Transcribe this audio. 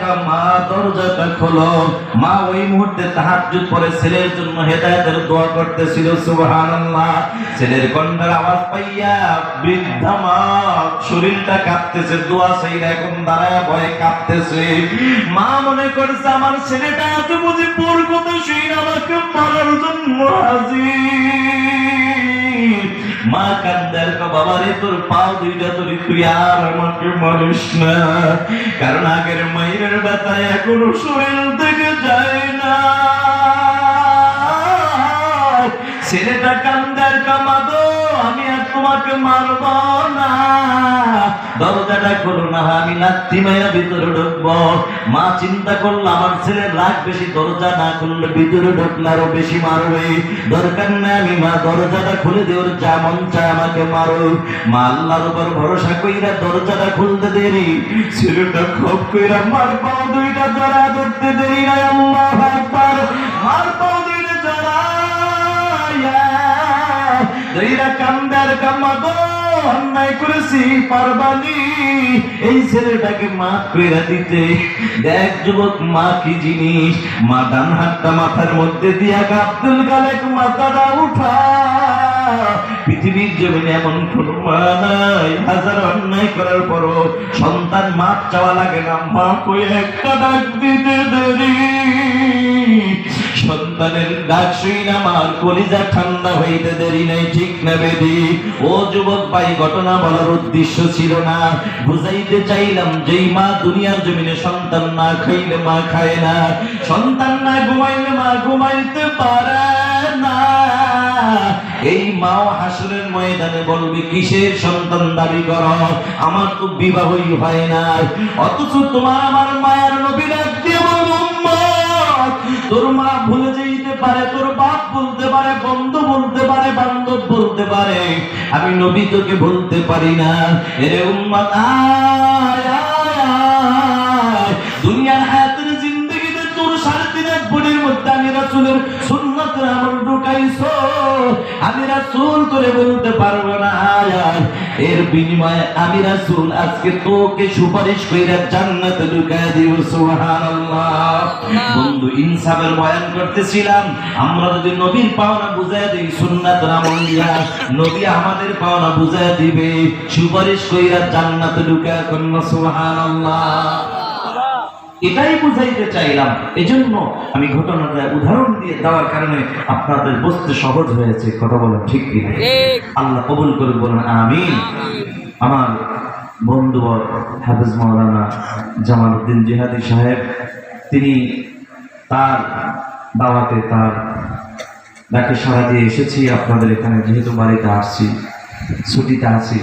কা মা দরজাটা খোলো। মা ওই মুহূর্তে তাহাজ্জুদ পরে ছেলের জন্য হেদায়েতের দোয়া করতেছিল, সুবহানাল্লাহ। ছেলের কণ্ঠের আওয়াজ পাইয়া বৃদ্ধা মা শরীরটা কাঁপতেছে, দোয়া চাইলে এখন দাঁড়ায় ভয়ে কাঁপতেছে। মা মনে করছে, আমার ছেলেটা এত বুঝি পোর কথা শুই আমাকে মারার জন্য হাজির। মা কান্দার বাবারে তোর পাও দুইটা তোর আর আমাকে মারিস না। কারণ আগের মায়ের ব্যথা এখনও শরীর থেকে যায় না। ছেলেটা কান্দার কামাদো আমি আর তোমাকে মারব না। দরজাটা করো না, আমি লাত্তি মায়া ভিতরে ঢুকবো। মা চিন্তা করল, আমার ছেলে রাগ বেশি, দরজা না খুললে ভিতরে ঢুকলে আরও বেশি মারবে। দরকার নেই আমি, মা, দরজাটা খুলে যা মন চায় আমাকে মারো। মা আল্লাহর উপর ভরসা কইরা দরজাটা খুলতে দেরি। ছেলেটা খপ কইরা, মার পাও দুইটা জড়া ধরতে দেরি না আল্লাহ মার পাও দুইটা জড়া দইরা কান্দার কামাগো অন্যায় করেছি, পারবানি। এই ছেলেটাকে মাফ করে দিতে। দেখ যুবক, মা কি জিনিস? মা ডান হাতটা মাথার মধ্যে দিয়া আব্দুল কালেক মাথাটা উঠা পৃথিবীর জমিনে এমন কোন মা নাই। হাজার অন্যায় করার পরও সন্তান মাপ চাওয়া লাগে না। মা কই একটা ডাক দিতে দেরি। সন্তানের ডাক শুই আমার কলিজা ঠান্ডা হইতে দেরি নাই, ঠিক না বেদি? ও যুবক ভাই, ঘটনা বলার উদ্দেশ্য ছিল না। বুঝাইতে চাইলাম, যেই মা দুনিয়ার জমিনে সন্তান না খাইলে মা খায় না। সন্তান না ঘুমাইলে মা ঘুমাইতে পারে না। এই মাও হাসরের ময়দানে বলবে, কিসের সন্তান দাবি কর? আমার তো বিবাহই হয় না। অথচ তোমার আমার মায়ের নবী ডাক দিয়ে তোর মা ভুলে যেতে পারে, তোর বাপ বলতে পারে, বন্ধু বলতে পারে, বান্ধব বলতে পারে। আমি নবী তোকে বলতে পারি না। এরে উম্মত দুনিয়ার হায়াতের জিন্দগিতে তোর সাড়ে তিন এক বোনের মধ্যে আমি রাসুলের সুন্নত আমল ঢুকাইছো। আমি রাসূল করে বলতে পারব না। এর বিনিময়ে আমি রাসূল আজকে তোকে সুপারিশ কইরা জান্নাতে ঢুকায় দিব সুবহানাল্লাহ। বন্ধু ইনসাফের বয়ান করতেছিলাম। আমরা যদি নবীর পাওনা বুঝায় দিই সুন্নাতের আমল দিয়া নবী আমাদের পাওনা বুঝায় দিবে। সুপারিশ কইরা জান্নাতে ঢুকায় কন্যা সুবহানাল্লাহ। এটাই বুঝাইতে চাইলাম। এজন্য আমি ঘটনাটা উদাহরণ দিয়ে দেওয়ার কারণে আপনাদের বুঝতে সহজ হয়েছে কথা বলা ঠিক কি আল্লাহ কবুল করে বলেন আমিন। আমার বন্ধু হাফিজ মাওলানা জামাল উদ্দিন জিহাদি সাহেব তিনি তার দাওয়াতে তার ডাকে সাড়া দিয়ে এসেছি। আপনাদের এখানে যেহেতু বাড়িতে আসছি ছুটিতে আছি